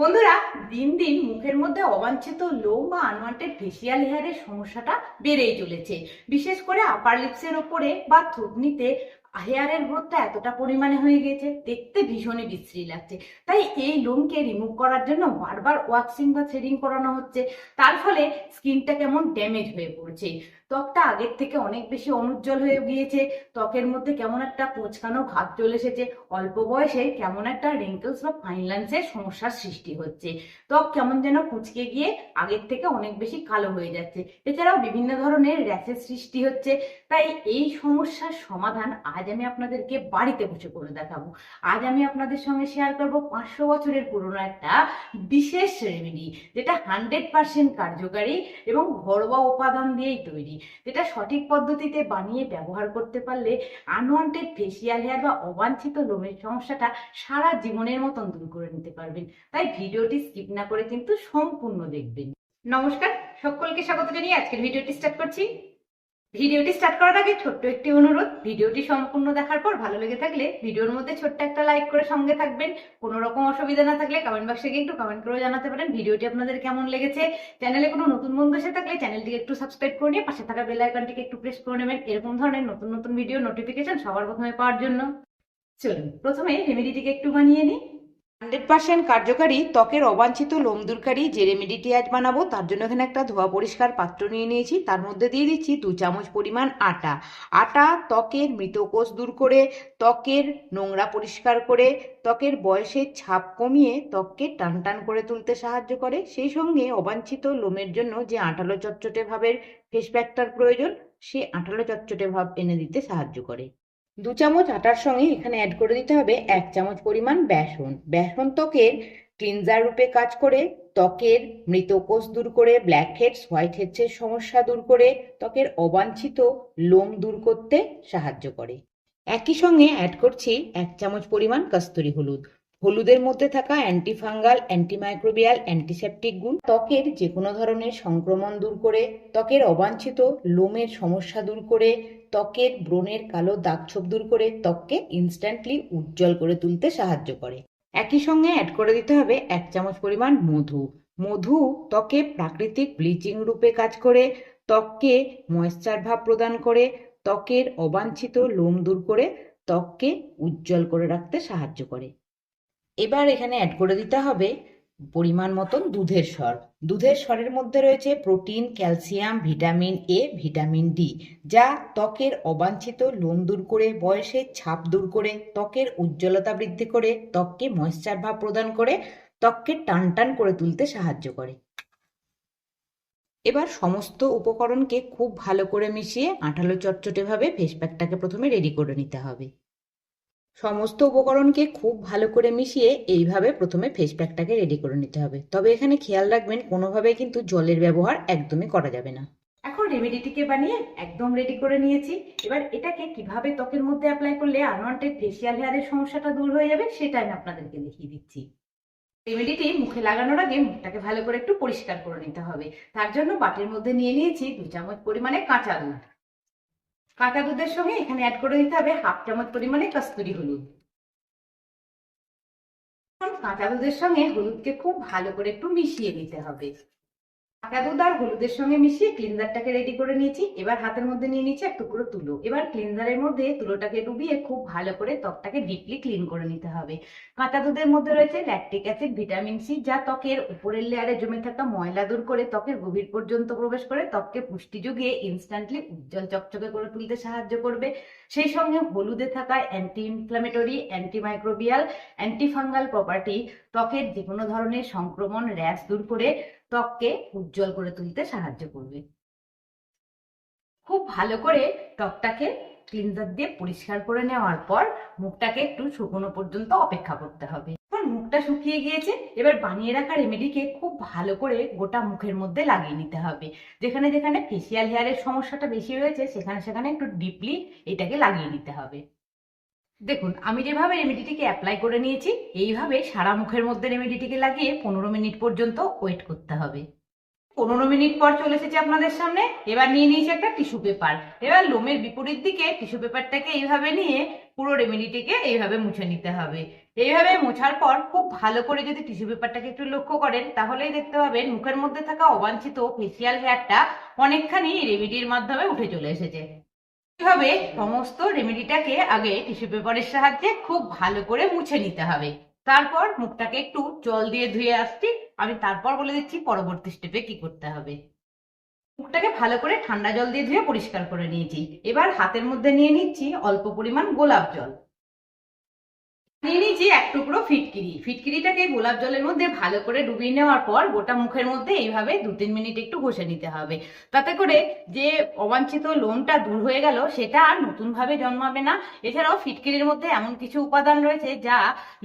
বন্ধুরা, দিন দিন মুখের মধ্যে অবাঞ্ছিত লোম বা আনওয়ান্টেড ফেসিয়াল হেয়ারের সমস্যাটা বেড়েই চলেছে। বিশেষ করে আপার লিপসের ওপরে বা থুতনিতে হেয়ারের গ্রোথটা এতটা পরিমাণে হয়ে গেছে, দেখতে ভীষণই বিশ্রী লাগছে। তাই এই লোমকে রিমুভ করার জন্য বারবার ওয়াক্সিং বা থ্রেডিং করানো হচ্ছে। তার ফলে স্কিনটা কেমন ড্যামেজ হয়ে পড়ছে। ত্বকটা আগের থেকে অনেক বেশি অনুজ্জ্বল হয়ে গিয়েছে। ত্বকের মধ্যে কেমন একটা কোচকানো ভাব চলে এসেছে। অল্প বয়সে কেমন একটা রিঙ্কেলস বা ফাইন সমস্যার সৃষ্টি হচ্ছে। ত্বক কেমন যেন কুচকে গিয়ে আগের থেকে অনেক বেশি কালো হয়ে যাচ্ছে। এছাড়াও বিভিন্ন ধরনের র্যাশের সৃষ্টি হচ্ছে। তাই এই সমস্যার সমাধান আজ আমি আপনাদেরকে বাড়িতে বসে করে দেখাবো। আজ আমি আপনাদের সঙ্গে শেয়ার করব পাঁচশো বছরের পুরনো একটা বিশেষ রেমেডি যেটা হান্ড্রেড পার্সেন্ট কার্যকারী এবং ঘরোয়া উপাদান দিয়েই তৈরি। যেটা সঠিক পদ্ধতিতে বানিয়ে ব্যবহার করতে পারলে আনওয়ান্টেড ফেসিয়াল হেয়ার বা অবাঞ্ছিত লোমের সমস্যাটা সারা জীবনের মতন দূর করে নিতে পারবেন। তাই ভিডিওটি স্কিপ না করে কিন্তু সম্পূর্ণ দেখবেন। নমস্কার, সকলকে স্বাগত জানিয়ে আজকের ভিডিওটি স্টার্ট করছি। ভিডিওটি স্টার্ট করার আগে ছোট্ট একটি অনুরোধ, ভিডিওটি সম্পূর্ণ দেখার পর ভালো লেগে থাকলে ভিডিওর মধ্যে ছোট্ট একটা লাইক করে সঙ্গে থাকবেন। কোনো রকম অসুবিধা না থাকলে কমেন্ট বক্সে গিয়ে একটু কমেন্ট করেও জানাতে পারেন ভিডিওটি আপনাদের কেমন লেগেছে। চ্যানেলে কোনো নতুন বন্ধু এসে থাকলে চ্যানেলটিকে একটু সাবস্ক্রাইব করে নিয়ে পাশে থাকা বেল আইকনটিকে একটু প্রেস করে নেবেন। এরকম ধরনের নতুন নতুন ভিডিও নোটিফিকেশন সবার প্রথমে পাওয়ার জন্য। চলুন, প্রথমে রেমেডিটিকে একটু বানিয়ে নিই। হান্ড্রেড পার্সেন্ট কার্যকারী ত্বকের অবাঞ্ছিত লোম দূরকারী যে রেমেডিটি আজ বানাবো। তার জন্য এখানে একটা ধোয়া পরিষ্কার পাত্র নিয়ে নিয়েছি। তার মধ্যে দিয়ে দিচ্ছি দু চামচ পরিমাণ আটা। আটা ত্বকের মৃতকোষ দূর করে, ত্বকের নোংরা পরিষ্কার করে, ত্বকের বয়সের ছাপ কমিয়ে ত্বককে টান টান করে তুলতে সাহায্য করে। সেই সঙ্গে অবাঞ্ছিত লোমের জন্য যে আঠালো চটচটে ভাবের ফেস প্যাকটার প্রয়োজন, সে আঠালো চটচটে ভাব এনে দিতে সাহায্য করে। দু চামচ আটার সঙ্গে এখানে অ্যাড করে দিতে হবে এক চামচ পরিমাণ বেসন। বেসন ত্বকের ক্লিনজার রূপে কাজ করে, ত্বকের মৃতকোষ দূর করে ব্ল্যাক হেডস হোয়াইট হেডসের সমস্যা দূর করে, ত্বকের অবাঞ্ছিত লোম দূর করতে সাহায্য করে। একই সঙ্গে অ্যাড করছি এক চামচ পরিমাণ কস্তুরি হলুদ। হলুদের মধ্যে থাকা অ্যান্টিফাঙ্গাল, অ্যান্টিমাইক্রোবিয়াল, অ্যান্টিসেপটিক গুণ, ত্বকের যে কোনো ধরনের সংক্রমণ দূর করে, ত্বকের অবাঞ্ছিত লোমের সমস্যা দূর করে, ত্বকের ব্রণের কালো দাগছোপ দূর করে, ত্বককে ইনস্ট্যান্টলি উজ্জ্বল করে তুলতে সাহায্য করে। একই সঙ্গে অ্যাড করে দিতে হবে এক চামচ পরিমাণ মধু। মধু ত্বকে প্রাকৃতিক ব্লিচিং রূপে কাজ করে, ত্বককে ময়েশ্চার ভাব প্রদান করে, ত্বকের অবাঞ্ছিত লোম দূর করে, ত্বককে উজ্জ্বল করে রাখতে সাহায্য করে। এবার এখানে অ্যাড করে দিতে হবে পরিমাণ মতন দুধের স্বর। দুধের স্বরের মধ্যে রয়েছে protein calcium vitamin A vitamin D যা ত্বকের অবাঞ্ছিত লোম দূর করে বয়সের ছাপ দূর করে, ত্বকের উজ্জ্বলতা বৃদ্ধি করে, ত্বককে ময়েশ্চার ভাব প্রদান করে, ত্বককে টান টান করে তুলতে সাহায্য করে। এবার সমস্ত উপকরণকে খুব ভালো করে মিশিয়ে আঠালো চটচটেভাবে ফেস প্যাকটাকে প্রথমে রেডি করে নিতে হবে। সমস্ত উপকরণকে খুব ভালো করে মিশিয়ে এইভাবে প্রথমে ফেস প্যাকটাকে রেডি করে নিতে হবে। তবে এখানে খেয়াল রাখবেন কোনোভাবে কিন্তু জলের ব্যবহার একদমই করা যাবে না। এখন রেমেডিটিকে বানিয়ে একদম রেডি করে নিয়েছি। এবার এটাকে কীভাবে ত্বকের মধ্যে অ্যাপ্লাই করলে আনওয়ান্টেড ফেসিয়াল হেয়ারের সমস্যাটা দূর হয়ে যাবে, সেটা আমি আপনাদেরকে দেখিয়ে দিচ্ছি। রেমেডিটি মুখে লাগানোর আগে মুখটাকে ভালো করে একটু পরিষ্কার করে নিতে হবে। তার জন্য বাটির মধ্যে নিয়ে নিয়েছি দু চামচ পরিমাণে কাঁচা দুধ কাঁচা দুধের সঙ্গে এখানে অ্যাড করে দিতে হবে হাফ চামচ পরিমাণে কস্তুরি হলুদ। কাঁচা দুধের সঙ্গে হলুদকে খুব ভালো করে একটু মিশিয়ে নিতে হবে। কাঁচা দুধ আর হলুদের সঙ্গে মিশিয়ে ক্লিনজারটাকে রেডি করে নিয়েছি। এবার হাতের মধ্যে নিয়ে নিচ্ছি এক টুকরো তুলো। এবার ক্লিনজারের মধ্যে তুলোটাকে ডুবিয়ে খুব ভালো করে ত্বকটাকে ডিপলি ক্লিন করে নিতে হবে। কাঁচা দুধের মধ্যে রয়েছে ল্যাকটিক অ্যাসিড ভিটামিন সি যা ত্বকের উপরের লেয়ারে জমে থাকা ময়লা দূর করে ত্বকের গভীর পর্যন্ত প্রবেশ করে ত্বককে পুষ্টি যুগিয়ে ইনস্ট্যান্টলি উজ্জ্বল চকচকে করে তুলতে সাহায্য করবে। সেই সঙ্গে হলুদে থাকা anti inflammatory antimicrobial antifungal property ত্বকের যে কোনো ধরনের সংক্রমণ র্যাশ দূর করে ত্বককে উজ্জ্বল করে তুলতে সাহায্য করবে। খুব ভালো করে ত্বকটাকে ক্লিনজার দিয়ে পরিষ্কার করে নেওয়ার পর মুখটাকে একটু শুকনো পর্যন্ত অপেক্ষা করতে হবে। মুখটা শুকিয়ে গিয়েছে, এবার বানিয়ে রাখা রেমেডিকে খুব ভালো করে গোটা মুখের মধ্যে লাগিয়ে নিতে হবে। যেখানে যেখানে ফেসিয়াল হেয়ারের সমস্যাটা বেশি রয়েছে, সেখানে সেখানে একটু ডিপলি এটাকে লাগিয়ে নিতে হবে। দেখুন, আমি যেভাবে রেমেডিটিকে অ্যাপ্লাই করে নিয়েছি, এইভাবে সারা মুখের মধ্যে রেমেডিটিকে লাগিয়ে পনেরো মিনিট পর্যন্ত ওয়েট করতে হবে। পনেরো মিনিট পর চলে এসেছে আপনাদের সামনে, এবার নিয়ে নিয়েছি একটা টিস্যু পেপার এবার লোমের বিপরীত দিকে টিস্যু পেপারটাকে এইভাবে নিয়ে পুরো রেমেডিটিকে এইভাবে মুছে নিতে হবে। এইভাবে মোছার পর খুব ভালো করে যদি টিস্যু পেপারটাকে একটু লক্ষ্য করেন, তাহলেই দেখতে পাবেন মুখের মধ্যে থাকা অবাঞ্ছিত ফেসিয়াল হেয়ারটা অনেকখানি রেমেডির মাধ্যমে উঠে চলে এসেছে। এইভাবে সমস্ত রেমেডিটাকে আগে টিস্যু পেপারের সাহায্যে খুব ভালো করে মুছে নিতে হবে? তারপর মুখটাকে একটু জল দিয়ে ধুয়ে আসছি। আমি তারপর বলে দিচ্ছি পরবর্তী স্টেপে কি করতে হবে। মুখটাকে ভালো করে ঠান্ডা জল দিয়ে ধুয়ে পরিষ্কার করে নিয়েছি। এবার হাতের মধ্যে নিয়ে নিচ্ছি অল্প পরিমাণ গোলাপ জল। নিয়ে নিয়েছি এক টুকরো ফিটকিরি। ফিটকিরিটাকে গোলাপ জলের মধ্যে ভালো করে ডুবিয়ে নেওয়ার পর গোটা মুখের মধ্যে এইভাবে দু তিন মিনিট একটু ঘষে নিতে হবে। তাতে করে যে অবাঞ্ছিত লোমটা দূর হয়ে গেল, সেটা আর নতুন ভাবে জন্মাবে না। এছাড়াও ফিটকিরির মধ্যে এমন কিছু উপাদান রয়েছে যা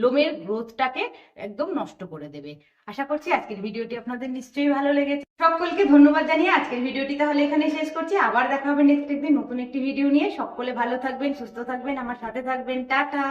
লোমের গ্রোথটাকে একদম নষ্ট করে দেবে। আশা করছি আজকের ভিডিওটি আপনাদের নিশ্চয়ই ভালো লেগেছে। সকলকে ধন্যবাদ জানিয়ে আজকের ভিডিওটি তাহলে এখানে শেষ করছি। আবার দেখা হবে নেক্সট একদিন নতুন একটি ভিডিও নিয়ে। সকলে ভালো থাকবেন, সুস্থ থাকবেন, আমার সাথে থাকবেন। টাটা!